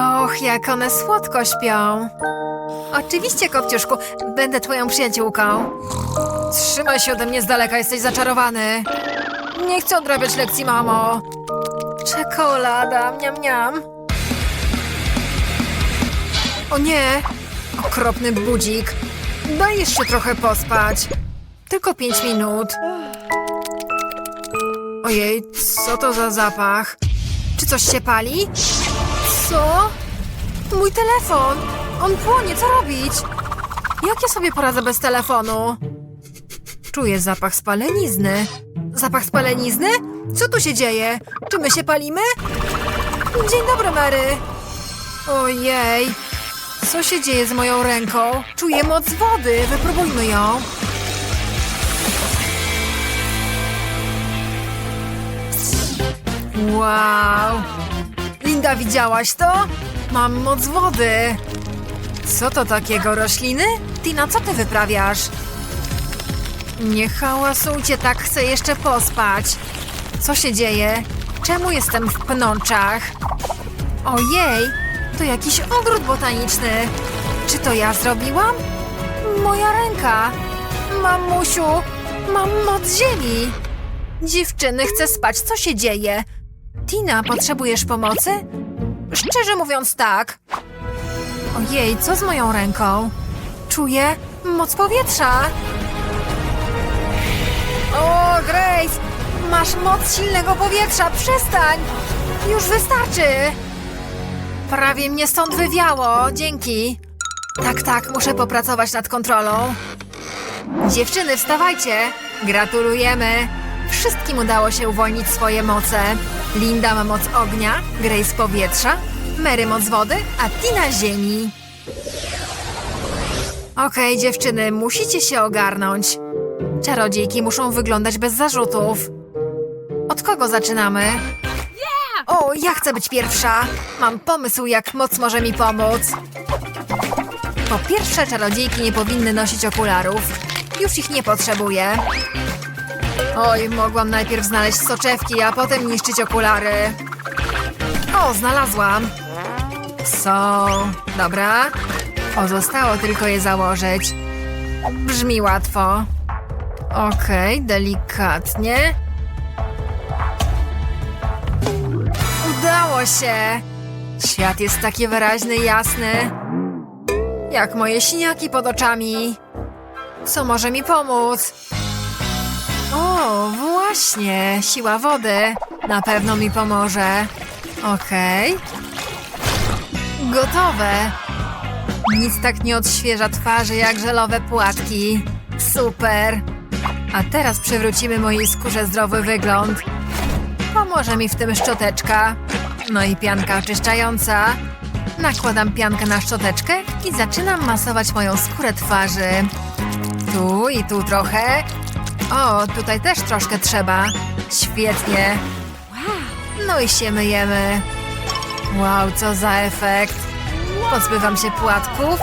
Och, jak one słodko śpią. Oczywiście, Kopciuszku, będę twoją przyjaciółką. Trzymaj się ode mnie z daleka, jesteś zaczarowany. Nie chcę odrabiać lekcji, mamo. Czekolada, miam, miam. O nie, okropny budzik. Daj jeszcze trochę pospać. Tylko pięć minut. Ojej, co to za zapach? Czy coś się pali? Co? Mój telefon! On płonie, co robić? Jak ja sobie poradzę bez telefonu? Czuję zapach spalenizny. Zapach spalenizny? Co tu się dzieje? Czy my się palimy? Dzień dobry, Mary. Ojej. Co się dzieje z moją ręką? Czuję moc wody. Wypróbujmy ją. Wow. Linda, widziałaś to? Mam moc wody. Co to takiego, rośliny? Tina, co ty wyprawiasz? Nie hałasujcie, tak chcę jeszcze pospać. Co się dzieje? Czemu jestem w pnączach? Ojej, to jakiś ogród botaniczny. Czy to ja zrobiłam? Moja ręka. Mamusiu, mam moc ziemi. Dziewczyny, chcę spać. Co się dzieje? Tina, potrzebujesz pomocy? Szczerze mówiąc, tak. Ojej, co z moją ręką? Czuję moc powietrza. O, Grace! Masz moc silnego powietrza, przestań! Już wystarczy! Prawie mnie stąd wywiało, dzięki. Tak, tak, muszę popracować nad kontrolą. Dziewczyny, wstawajcie! Gratulujemy! Wszystkim udało się uwolnić swoje moce. Linda ma moc ognia, Grace powietrza, Mary moc wody, a Tina ziemi. Okej, dziewczyny, musicie się ogarnąć. Czarodziejki muszą wyglądać bez zarzutów. Od kogo zaczynamy? O, ja chcę być pierwsza. Mam pomysł, jak moc może mi pomóc. Po pierwsze, czarodziejki nie powinny nosić okularów. Już ich nie potrzebuję. Oj, mogłam najpierw znaleźć soczewki, a potem niszczyć okulary. O, znalazłam. Są. Dobra. Pozostało tylko je założyć. Brzmi łatwo. Okej, delikatnie. Udało się! Świat jest taki wyraźny i jasny. Jak moje siniaki pod oczami. Co może mi pomóc? O, właśnie, siła wody. Na pewno mi pomoże. Okej. Gotowe. Nic tak nie odświeża twarzy jak żelowe płatki. Super. A teraz przywrócimy mojej skórze zdrowy wygląd. Pomoże mi w tym szczoteczka. No i pianka oczyszczająca. Nakładam piankę na szczoteczkę i zaczynam masować moją skórę twarzy. Tu i tu trochę. O, tutaj też troszkę trzeba. Świetnie. No i się myjemy. Wow, co za efekt. Pozbywam się płatków.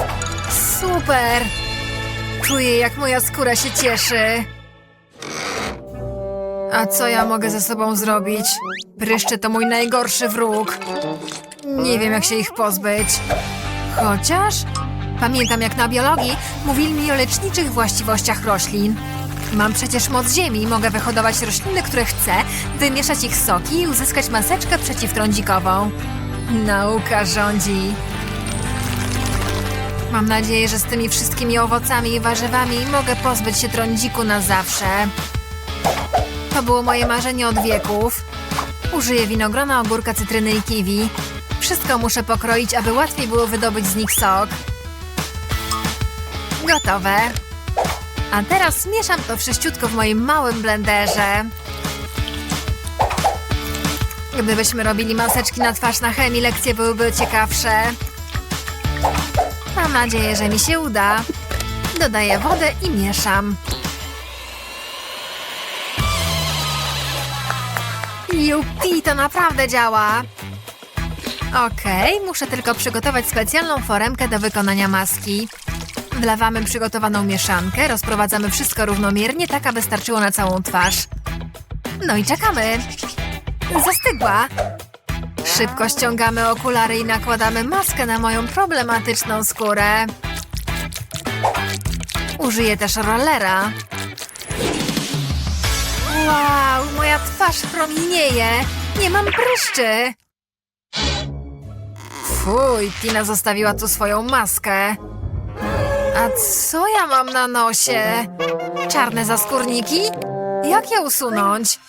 Super. Czuję, jak moja skóra się cieszy. A co ja mogę ze sobą zrobić? Pryszcze to mój najgorszy wróg. Nie wiem, jak się ich pozbyć. Chociaż pamiętam, jak na biologii mówili mi o leczniczych właściwościach roślin. Mam przecież moc ziemi i mogę wyhodować rośliny, które chcę, wymieszać ich soki i uzyskać maseczkę przeciwtrądzikową. Nauka rządzi. Mam nadzieję, że z tymi wszystkimi owocami i warzywami mogę pozbyć się trądziku na zawsze. To było moje marzenie od wieków. Użyję winogrona, ogórka, cytryny i kiwi. Wszystko muszę pokroić, aby łatwiej było wydobyć z nich sok. Gotowe. A teraz mieszam to wszyściutko w moim małym blenderze. Gdybyśmy robili maseczki na twarz na chemii, lekcje byłyby ciekawsze. Mam nadzieję, że mi się uda. Dodaję wodę i mieszam. Jupi, to naprawdę działa. Okej, muszę tylko przygotować specjalną foremkę do wykonania maski. Wlewamy przygotowaną mieszankę, rozprowadzamy wszystko równomiernie, tak aby starczyło na całą twarz. No i czekamy. Zastygła. Szybko ściągamy okulary i nakładamy maskę na moją problematyczną skórę. Użyję też rollera. Wow, moja twarz promienieje. Nie mam pryszczy. Fuj, Tina zostawiła tu swoją maskę. A co ja mam na nosie? Czarne zaskórniki? Jak je usunąć?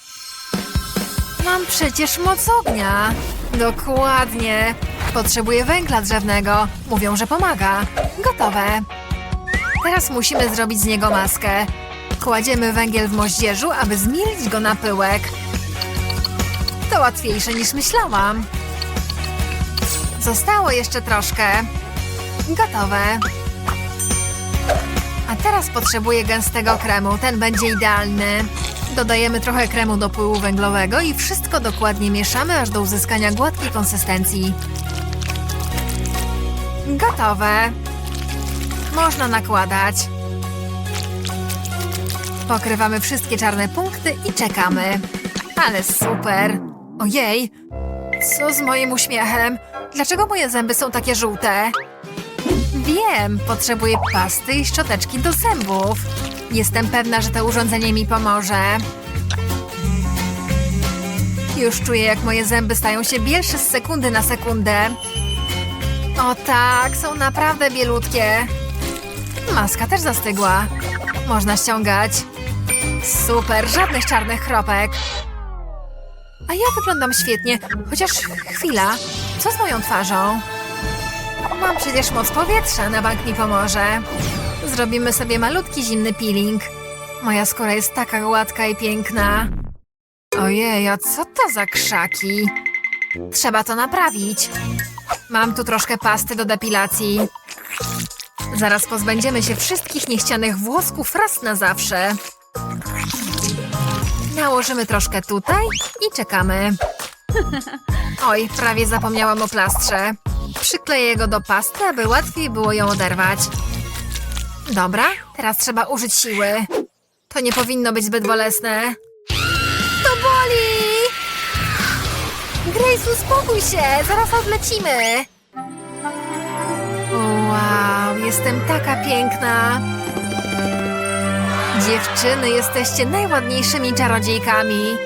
Mam przecież moc ognia. Dokładnie. Potrzebuję węgla drzewnego. Mówią, że pomaga. Gotowe. Teraz musimy zrobić z niego maskę. Kładziemy węgiel w moździerzu, aby zmielić go na pyłek. To łatwiejsze niż myślałam. Zostało jeszcze troszkę. Gotowe. A teraz potrzebuję gęstego kremu. Ten będzie idealny. Dodajemy trochę kremu do pyłu węglowego i wszystko dokładnie mieszamy, aż do uzyskania gładkiej konsystencji. Gotowe. Można nakładać. Pokrywamy wszystkie czarne punkty i czekamy. Ale super. Ojej, co z moim uśmiechem? Dlaczego moje zęby są takie żółte? Wiem, potrzebuję pasty i szczoteczki do zębów. Jestem pewna, że to urządzenie mi pomoże. Już czuję, jak moje zęby stają się bielsze z sekundy na sekundę. O tak, są naprawdę bielutkie. Maska też zastygła. Można ściągać. Super, żadnych czarnych kropek. A ja wyglądam świetnie, chociaż chwila, co z moją twarzą? Mam przecież moc powietrza, na bank mi pomoże. Zrobimy sobie malutki zimny peeling. Moja skóra jest taka gładka i piękna. Ojej, a co to za krzaki? Trzeba to naprawić. Mam tu troszkę pasty do depilacji. Zaraz pozbędziemy się wszystkich niechcianych włosków raz na zawsze. Nałożymy troszkę tutaj i czekamy. Oj, prawie zapomniałam o plastrze. Przykleję go do pasty, aby łatwiej było ją oderwać. Dobra, teraz trzeba użyć siły. To nie powinno być zbyt bolesne. To boli! Grace, uspokój się, zaraz odlecimy. Wow, jestem taka piękna. Dziewczyny, jesteście najładniejszymi czarodziejkami.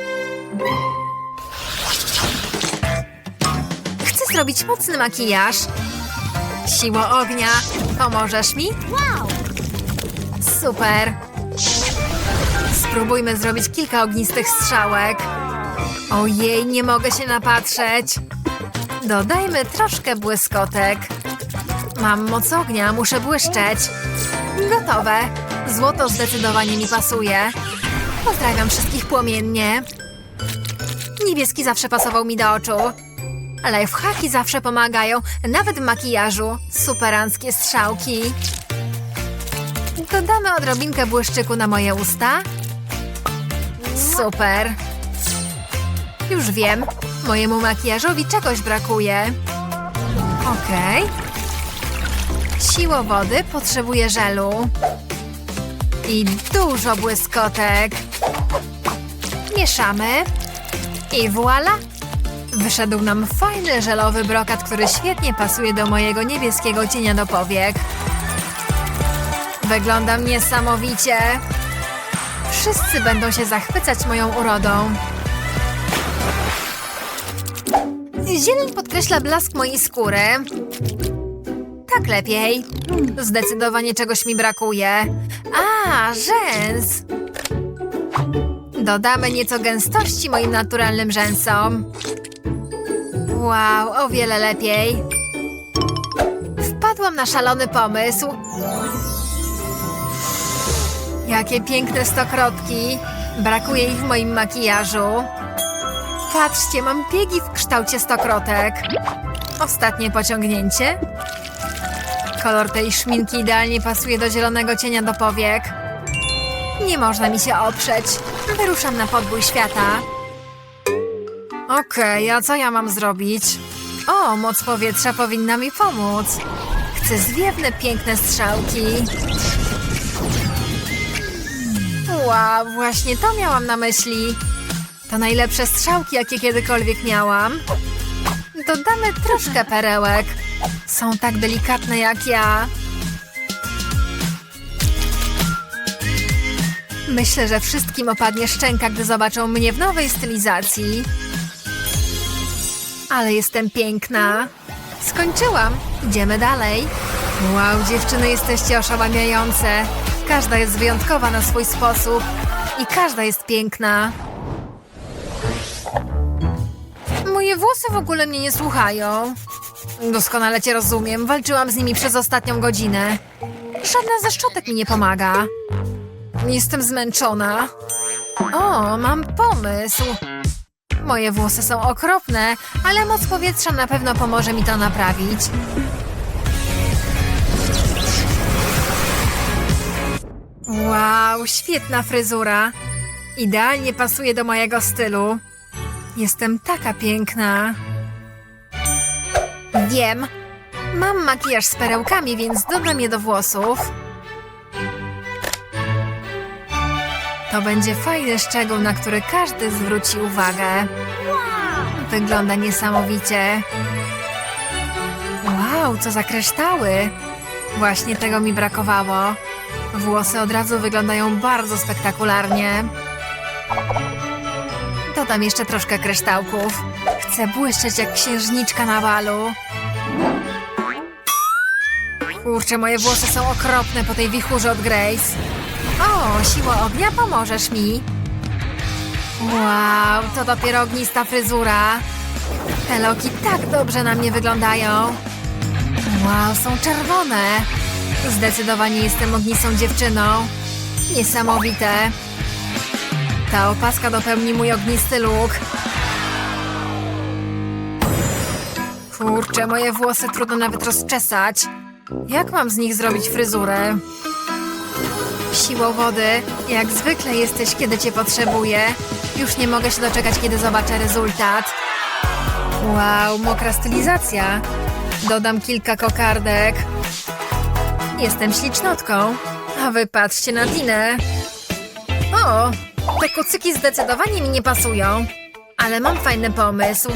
Chcę zrobić mocny makijaż. Siło ognia, pomożesz mi? Super. Spróbujmy zrobić kilka ognistych strzałek. Ojej, nie mogę się napatrzeć. Dodajmy troszkę błyskotek. Mam moc ognia, muszę błyszczeć. Gotowe. Złoto zdecydowanie mi pasuje. Pozdrawiam wszystkich płomiennie. Niebieski zawsze pasował mi do oczu. Lifehacki zawsze pomagają, nawet w makijażu. Superanckie strzałki. Dodamy odrobinkę błyszczyku na moje usta. Super. Już wiem, mojemu makijażowi czegoś brakuje. Okej. Siło wody potrzebuje żelu. I dużo błyskotek. Mieszamy. I voila! Wyszedł nam fajny żelowy brokat, który świetnie pasuje do mojego niebieskiego cienia do powiek. Wyglądam niesamowicie. Wszyscy będą się zachwycać moją urodą. Zieleń podkreśla blask mojej skóry. Tak lepiej. Zdecydowanie czegoś mi brakuje. A, rzęs. Dodamy nieco gęstości moim naturalnym rzęsom. Wow, o wiele lepiej. Wpadłam na szalony pomysł. Jakie piękne stokrotki. Brakuje ich w moim makijażu. Patrzcie, mam biegi w kształcie stokrotek. Ostatnie pociągnięcie. Kolor tej szminki idealnie pasuje do zielonego cienia do powiek. Nie można mi się oprzeć. Wyruszam na podbój świata. Okej, a co ja mam zrobić? O, moc powietrza powinna mi pomóc. Chcę zwiewne, piękne strzałki. Wow, właśnie to miałam na myśli. To najlepsze strzałki, jakie kiedykolwiek miałam. Dodamy troszkę perełek. Są tak delikatne jak ja. Myślę, że wszystkim opadnie szczęka, gdy zobaczą mnie w nowej stylizacji. Ale jestem piękna. Skończyłam. Idziemy dalej. Wow, dziewczyny, jesteście oszałamiające. Każda jest wyjątkowa na swój sposób. I każda jest piękna. Moje włosy w ogóle mnie nie słuchają. Doskonale cię rozumiem. Walczyłam z nimi przez ostatnią godzinę. Żadna ze szczotek mi nie pomaga. Jestem zmęczona. O, mam pomysł. Moje włosy są okropne, ale moc powietrza na pewno pomoże mi to naprawić. Wow, świetna fryzura. Idealnie pasuje do mojego stylu. Jestem taka piękna. Wiem. Mam makijaż z perełkami, więc dodam je do włosów. To będzie fajny szczegół, na który każdy zwróci uwagę. Wygląda niesamowicie. Wow, co za kryształy! Właśnie tego mi brakowało. Włosy od razu wyglądają bardzo spektakularnie. Dodam jeszcze troszkę kryształków. Chcę błyszczeć jak księżniczka na balu. Kurczę, moje włosy są okropne po tej wichurze od Grace. O, siła ognia, pomożesz mi. Wow, to dopiero ognista fryzura. Te loki tak dobrze na mnie wyglądają. Wow, są czerwone. Zdecydowanie jestem ognistą dziewczyną. Niesamowite. Ta opaska dopełni mój ognisty look. Kurczę, moje włosy trudno nawet rozczesać. Jak mam z nich zrobić fryzurę? Siłą wody, jak zwykle jesteś, kiedy cię potrzebuję. Już nie mogę się doczekać, kiedy zobaczę rezultat. Wow, mokra stylizacja. Dodam kilka kokardek. Jestem ślicznotką. A wy patrzcie na Tinę. O, te kucyki zdecydowanie mi nie pasują. Ale mam fajny pomysł.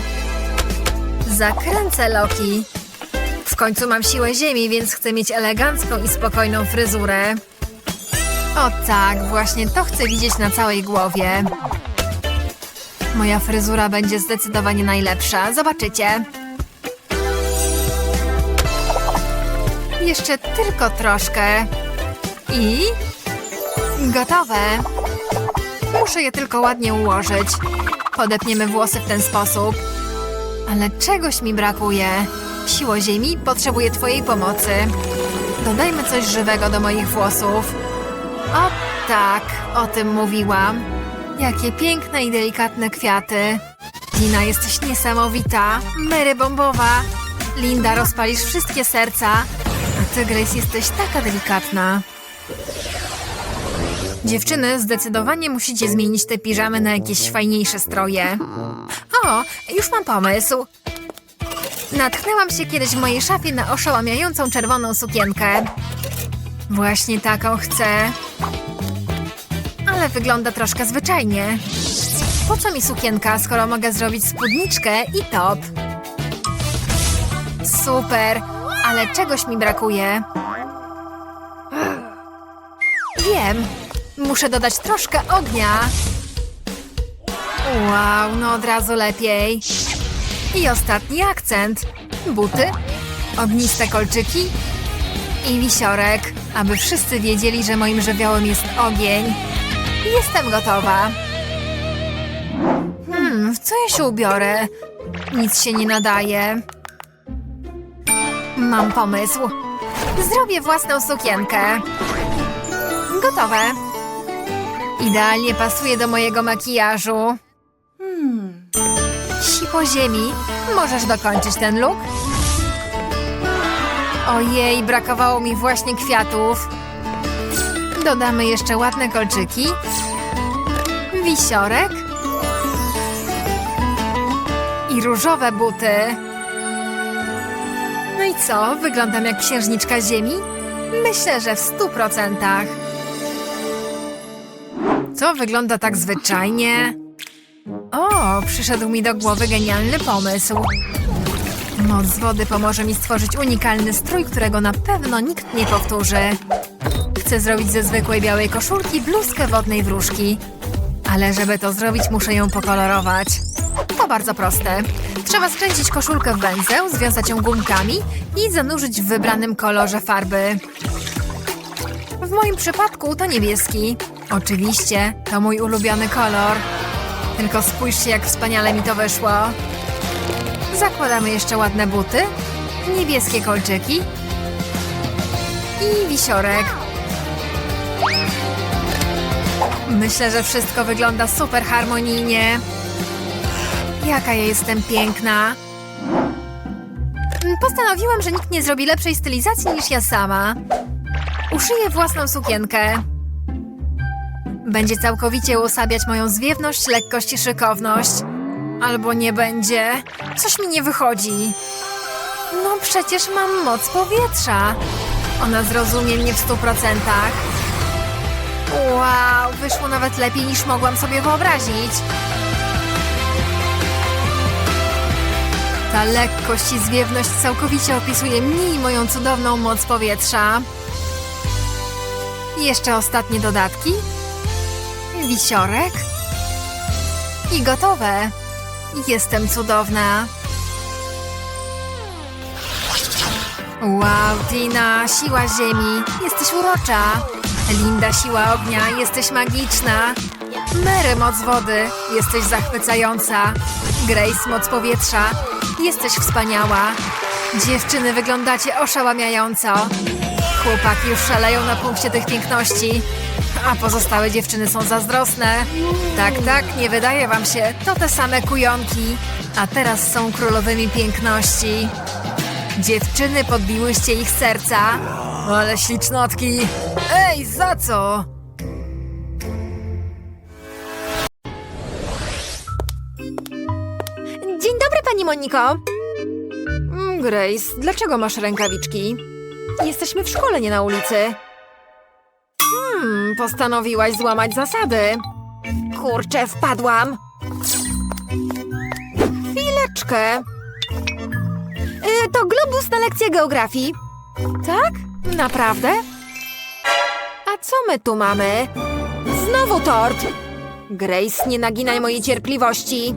Zakręcę Loki. W końcu mam siłę ziemi, więc chcę mieć elegancką i spokojną fryzurę. O tak, właśnie to chcę widzieć na całej głowie. Moja fryzura będzie zdecydowanie najlepsza. Zobaczycie. Jeszcze tylko troszkę. I... Gotowe. Muszę je tylko ładnie ułożyć. Podepniemy włosy w ten sposób. Ale czegoś mi brakuje. Siło ziemi potrzebuje twojej pomocy. Dodajmy coś żywego do moich włosów. O tak, o tym mówiłam. Jakie piękne i delikatne kwiaty. Tina, jesteś niesamowita. Mary bombowa. Linda, rozpalisz wszystkie serca. A ty, Grace, jesteś taka delikatna. Dziewczyny, zdecydowanie musicie zmienić te piżamy na jakieś fajniejsze stroje. O, już mam pomysł. Natknęłam się kiedyś w mojej szafie na oszałamiającą czerwoną sukienkę. Właśnie taką chcę. Ale wygląda troszkę zwyczajnie. Po co mi sukienka, skoro mogę zrobić spódniczkę i top? Super, ale czegoś mi brakuje. Wiem, muszę dodać troszkę ognia. Wow, no od razu lepiej. I ostatni akcent. Buty, ogniste kolczyki i wisiorek, aby wszyscy wiedzieli, że moim żywiołem jest ogień. Jestem gotowa. Hmm, w co ja się ubiorę? Nic się nie nadaje. Mam pomysł. Zrobię własną sukienkę. Gotowe. Idealnie pasuje do mojego makijażu. Sipo ziemi, możesz dokończyć ten look? Ojej, brakowało mi właśnie kwiatów. Dodamy jeszcze ładne kolczyki. Wisiorek. I różowe buty. No i co? Wyglądam jak księżniczka ziemi? Myślę, że w stu procentach. Co wygląda tak zwyczajnie? O, przyszedł mi do głowy genialny pomysł. Moc wody pomoże mi stworzyć unikalny strój, którego na pewno nikt nie powtórzy. Chcę zrobić ze zwykłej białej koszulki bluzkę wodnej wróżki. Ale żeby to zrobić, muszę ją pokolorować. To bardzo proste. Trzeba skręcić koszulkę w węzeł, związać ją gumkami i zanurzyć w wybranym kolorze farby. W moim przypadku to niebieski. Oczywiście, to mój ulubiony kolor. Tylko spójrzcie, jak wspaniale mi to wyszło. Zakładamy jeszcze ładne buty, niebieskie kolczyki i wisiorek. Myślę, że wszystko wygląda super harmonijnie. Jaka ja jestem piękna. Postanowiłam, że nikt nie zrobi lepszej stylizacji niż ja sama. Uszyję własną sukienkę. Będzie całkowicie uosabiać moją zwiewność, lekkość i szykowność. Albo nie będzie. Coś mi nie wychodzi. No przecież mam moc powietrza. Ona zrozumie mnie w stu procentach. Wow, wyszło nawet lepiej niż mogłam sobie wyobrazić. Ta lekkość i zwiewność całkowicie opisuje mnie i moją cudowną moc powietrza. Jeszcze ostatnie dodatki. Wisiorek. I gotowe. Jestem cudowna. Wow, Tina, siła ziemi. Jesteś urocza. Linda, siła ognia. Jesteś magiczna. Mary, moc wody. Jesteś zachwycająca. Grace, moc powietrza. Jesteś wspaniała. Dziewczyny, wyglądacie oszałamiająco. Chłopaki już szaleją na punkcie tych piękności. A pozostałe dziewczyny są zazdrosne. Tak, tak, nie wydaje wam się. To te same kujonki. A teraz są królowymi piękności. Dziewczyny, podbiłyście ich serca. Ale ślicznotki. Ej, za co? Dzień dobry, pani Moniko. Mm, Grace, dlaczego masz rękawiczki? Jesteśmy w szkole, nie na ulicy. Hmm, postanowiłaś złamać zasady. Kurczę, wpadłam. Chwileczkę. Y, to globus na lekcję geografii. Tak? Naprawdę? A co my tu mamy? Znowu tort. Grace, nie naginaj mojej cierpliwości.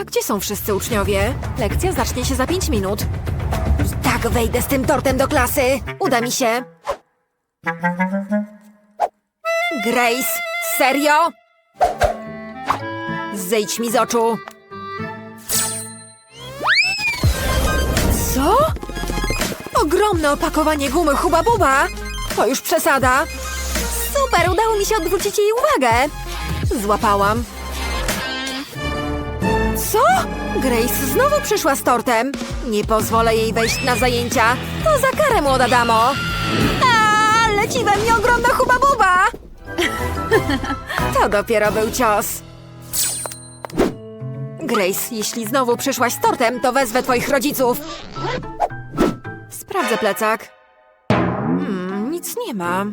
A gdzie są wszyscy uczniowie? Lekcja zacznie się za pięć minut. I tak wejdę z tym tortem do klasy. Uda mi się. Grace, serio? Zejdź mi z oczu. Ogromne opakowanie gumy Huba Buba? To już przesada. Super, udało mi się odwrócić jej uwagę. Złapałam. Co? Grace znowu przyszła z tortem. Nie pozwolę jej wejść na zajęcia. To za karę, młoda damo. A, leci we mnie ogromna huba buba. To dopiero był cios. Grace, jeśli znowu przyszłaś z tortem, to wezwę twoich rodziców. Sprawdzę plecak. Hmm, nic nie ma.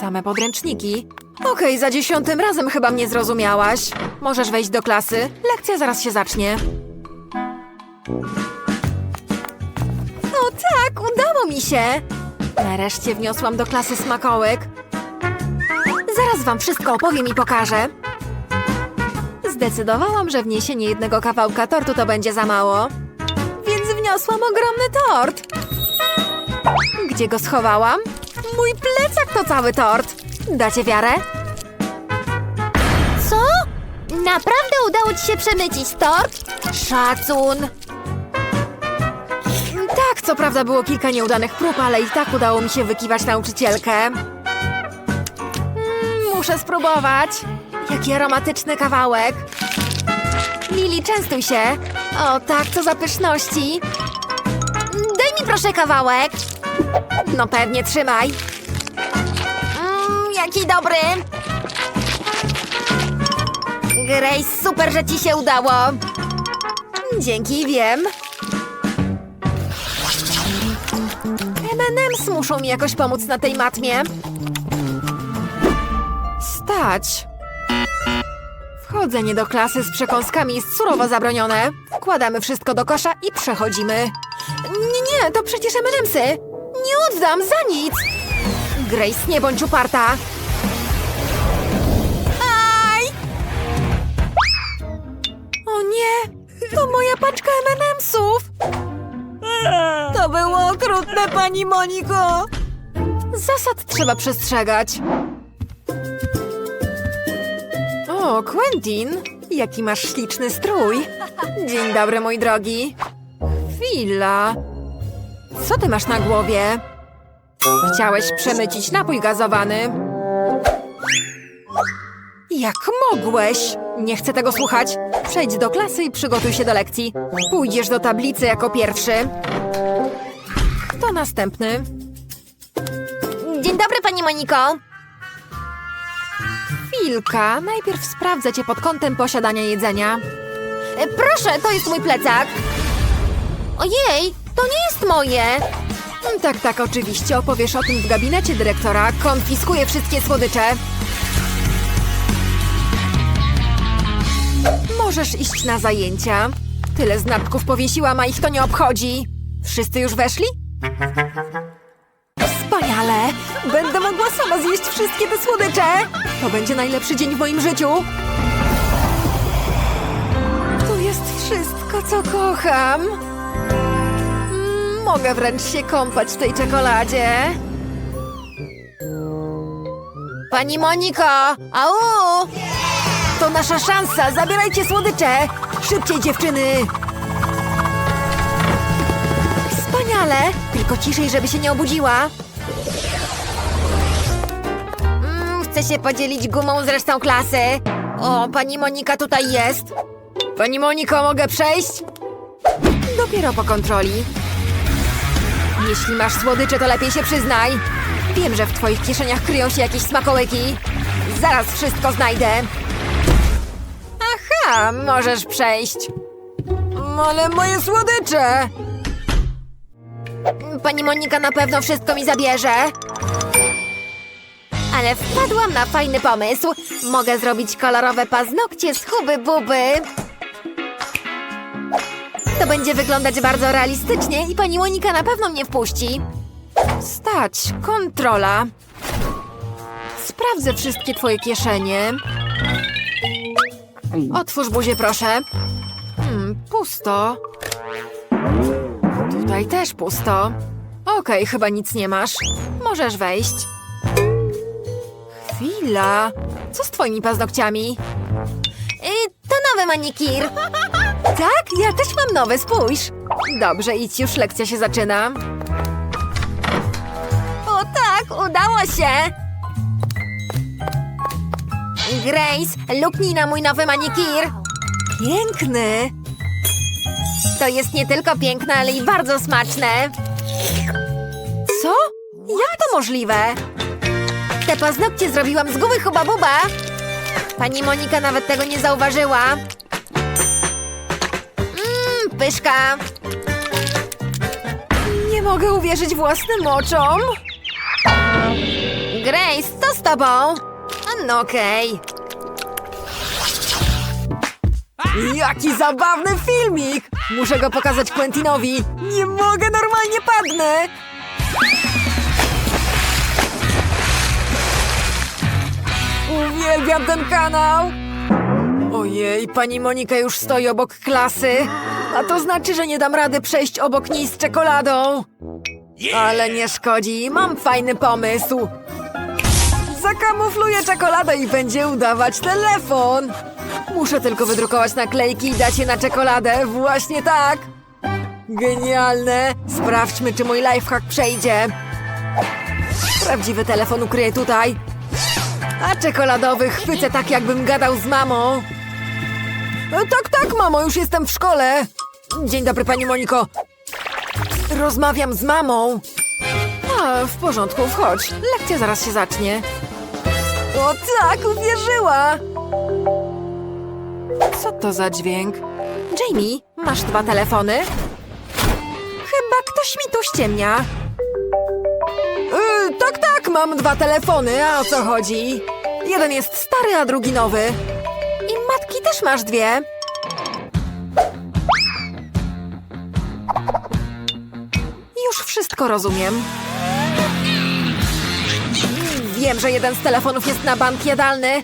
Same podręczniki. Okej, za dziesiątym razem chyba mnie zrozumiałaś. Możesz wejść do klasy. Lekcja zaraz się zacznie. O tak, udało mi się. Nareszcie wniosłam do klasy smakołyk. Zaraz wam wszystko opowiem i pokażę. Zdecydowałam, że wniesienie jednego kawałka tortu to będzie za mało. Więc wniosłam ogromny tort. Gdzie go schowałam? Mój plecak to cały tort. Dacie wiarę? Co? Naprawdę udało ci się przemycić tort? Szacun. Tak, co prawda było kilka nieudanych prób, ale i tak udało mi się wykiwać nauczycielkę. Mm, muszę spróbować. Jaki aromatyczny kawałek. Lili, częstuj się. O tak, co za pyszności. Daj mi proszę kawałek. No pewnie, trzymaj. Mmm, jaki dobry. Grace, super, że ci się udało. Dzięki, wiem. M&M's muszą mi jakoś pomóc na tej matmie. Stać. Wchodź Chodzenie do klasy z przekąskami jest surowo zabronione. Wkładamy wszystko do kosza i przechodzimy. Nie, nie, to przecież M&M'sy. Oddam za nic. Grace, nie bądź uparta. Aj! O nie, to moja paczka M&M'sów. To było okrutne, pani Moniko. Zasad trzeba przestrzegać. O, Quentin, jaki masz śliczny strój. Dzień dobry, mój drogi. Chwila. Co ty masz na głowie? Chciałeś przemycić napój gazowany. Jak mogłeś? Nie chcę tego słuchać. Przejdź do klasy i przygotuj się do lekcji. Pójdziesz do tablicy jako pierwszy. Kto następny? Dzień dobry, pani Moniko. Chwilka. Najpierw sprawdzę cię pod kątem posiadania jedzenia. E, Proszę, to jest mój plecak. Ojej, to nie jest moje. Mm, Tak, tak, oczywiście. Opowiesz o tym w gabinecie dyrektora. Konfiskuję wszystkie słodycze. Możesz iść na zajęcia. Tyle znaczków powiesiłam, a ich to nie obchodzi. Wszyscy już weszli? Wspaniale! Będę mogła sama zjeść wszystkie te słodycze! To będzie najlepszy dzień w moim życiu! Tu jest wszystko, co kocham. Mogę wręcz się kąpać w tej czekoladzie. Pani Moniko, au! To nasza szansa! Zabierajcie słodycze! Szybciej, dziewczyny! Wspaniale! Tylko ciszej, żeby się nie obudziła. Mm, chcę się podzielić gumą z resztą klasy. O, pani Monika tutaj jest. Pani Moniko, mogę przejść? Dopiero po kontroli. Jeśli masz słodycze, to lepiej się przyznaj. Wiem, że w twoich kieszeniach kryją się jakieś smakołyki. Zaraz wszystko znajdę. Aha, możesz przejść. Ale moje słodycze! Pani Monika na pewno wszystko mi zabierze. Ale wpadłam na fajny pomysł. Mogę zrobić kolorowe paznokcie z huby buby. To będzie wyglądać bardzo realistycznie i pani Monika na pewno mnie wpuści. Stać, kontrola. Sprawdzę wszystkie twoje kieszenie. Otwórz buzię, proszę. Hmm, pusto. Tutaj też pusto. Okej, chyba nic nie masz. Możesz wejść. Chwila. Co z twoimi paznokciami? Y, to nowy manikir. Tak, ja też mam nowe, spójrz. Dobrze, idź już, lekcja się zaczyna. O tak, udało się! Grace, luknij na mój nowy manikir. Piękny. To jest nie tylko piękne, ale i bardzo smaczne. Co? Jak to możliwe? Te paznokcie zrobiłam z gumy Huba Buba. Pani Monika nawet tego nie zauważyła. Pyszka. Nie mogę uwierzyć własnym oczom. Grace, to z tobą. No okej. Jaki zabawny filmik! Muszę go pokazać Quentinowi. Nie mogę, normalnie padnę! Uwielbiam ten kanał! Ojej, pani Monika już stoi obok klasy. A to znaczy, że nie dam rady przejść obok niej z czekoladą. Ale nie szkodzi, mam fajny pomysł. Zakamufluję czekoladę i będzie udawać telefon. Muszę tylko wydrukować naklejki i dać je na czekoladę. Właśnie tak. Genialne. Sprawdźmy, czy mój lifehack przejdzie. Prawdziwy telefon ukryję tutaj. A czekoladowy chwycę tak, jakbym gadał z mamą. E, Tak, tak, mamo, już jestem w szkole. Dzień dobry, pani Moniko. Rozmawiam z mamą. A, w porządku, wchodź. Lekcja zaraz się zacznie. O tak, uwierzyła! Co to za dźwięk? Jamie, masz dwa telefony? Chyba ktoś mi tu ściemnia. Yy, tak, tak, mam dwa telefony, a o co chodzi? Jeden jest stary, a drugi nowy. I matki też masz dwie. Wszystko rozumiem. Wiem, że jeden z telefonów jest na bank jadalny,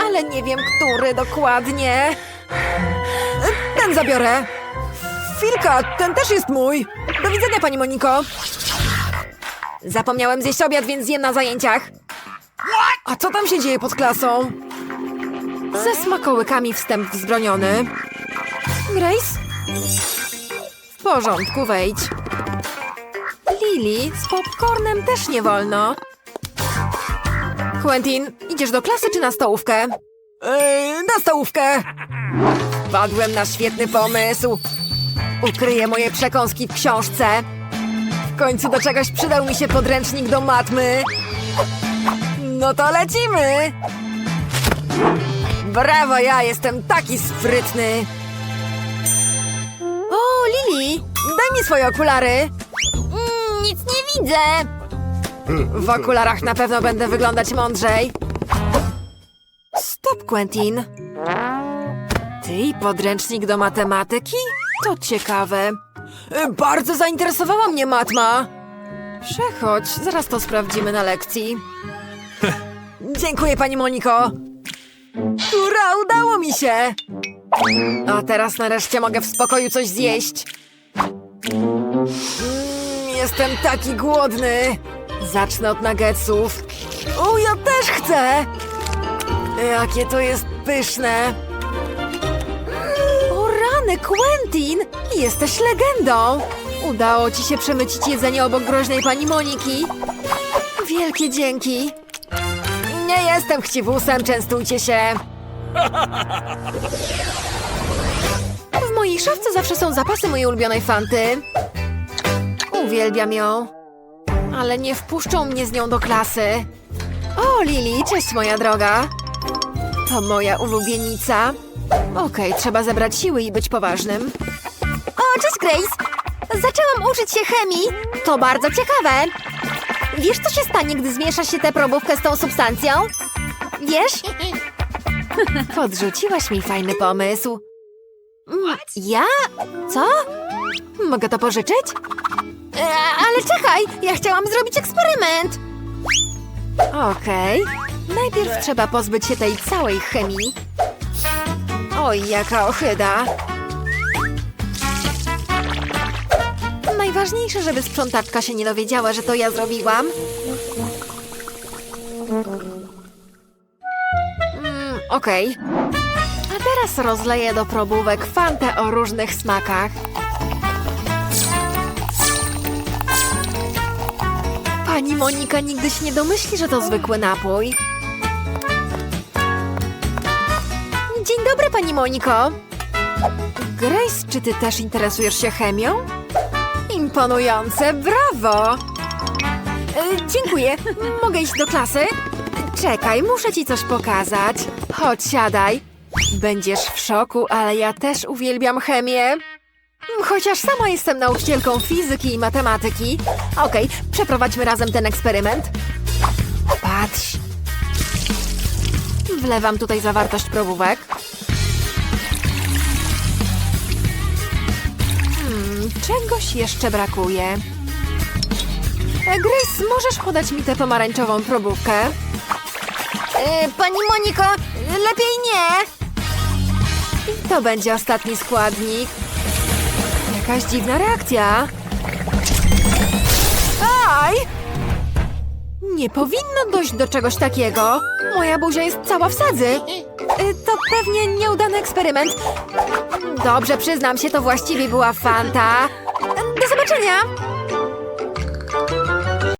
ale nie wiem, który dokładnie. Ten zabiorę. Chwilka, ten też jest mój. Do widzenia, pani Moniko. Zapomniałem zjeść obiad, więc zjem na zajęciach. A co tam się dzieje pod klasą? Ze smakołykami wstęp wzbroniony. Grace? W porządku, wejdź. Lili, z popcornem też nie wolno. Quentin, idziesz do klasy czy na stołówkę? Eee, na stołówkę. Wpadłem na świetny pomysł. Ukryję moje przekąski w książce. W końcu do czegoś przydał mi się podręcznik do matmy. No to lecimy! Brawo, ja jestem taki sprytny! O, Lili! Daj mi swoje okulary! Nic nie widzę. W okularach na pewno będę wyglądać mądrzej. Stop, Quentin. Ty i podręcznik do matematyki? To ciekawe. E, Bardzo zainteresowała mnie matma. Przechodź, zaraz to sprawdzimy na lekcji. Dziękuję, pani Moniko. Ura, udało mi się. A teraz nareszcie mogę w spokoju coś zjeść. Jestem taki głodny. Zacznę od nuggetsów. O, ja też chcę! Jakie to jest pyszne! O rany, Quentin! Jesteś legendą! Udało ci się przemycić jedzenie obok groźnej pani Moniki. Wielkie dzięki! Nie jestem chciwusem, częstujcie się! W mojej szafce zawsze są zapasy mojej ulubionej fanty. Uwielbiam ją. Ale nie wpuszczą mnie z nią do klasy. O, Lili, cześć moja droga. To moja ulubienica. Okej, trzeba zebrać siły i być poważnym. O, cześć Grace. Zaczęłam uczyć się chemii. To bardzo ciekawe. Wiesz, co się stanie, gdy zmiesza się tę probówkę z tą substancją? Wiesz? Podrzuciłaś mi fajny pomysł. Mm, Ja? Co? Mogę to pożyczyć? E, ale czekaj, ja chciałam zrobić eksperyment. Okej. Najpierw trzeba pozbyć się tej całej chemii. Oj, jaka ochyda. Najważniejsze, żeby sprzątaczka się nie dowiedziała, że to ja zrobiłam. Mm, Okej. A teraz rozleję do probówek fantę o różnych smakach. Pani Monika nigdy się nie domyśli, że to zwykły napój. Dzień dobry, pani Moniko. Grace, czy ty też interesujesz się chemią? Imponujące, brawo! E, dziękuję. Mogę iść do klasy? Czekaj, muszę ci coś pokazać. Chodź, siadaj. Będziesz w szoku, ale ja też uwielbiam chemię. Chociaż sama jestem nauczycielką fizyki i matematyki. Okej, przeprowadźmy razem ten eksperyment. Patrz. Wlewam tutaj zawartość probówek. Hmm, czegoś jeszcze brakuje. E, Grace, możesz podać mi tę pomarańczową probówkę? E, pani Moniko, lepiej nie. I to będzie ostatni składnik. Jakaś dziwna reakcja. Aj! Nie powinno dojść do czegoś takiego. Moja buzia jest cała w sadzy. Y, To pewnie nieudany eksperyment. Dobrze, przyznam się, to właściwie była fanta. Do zobaczenia!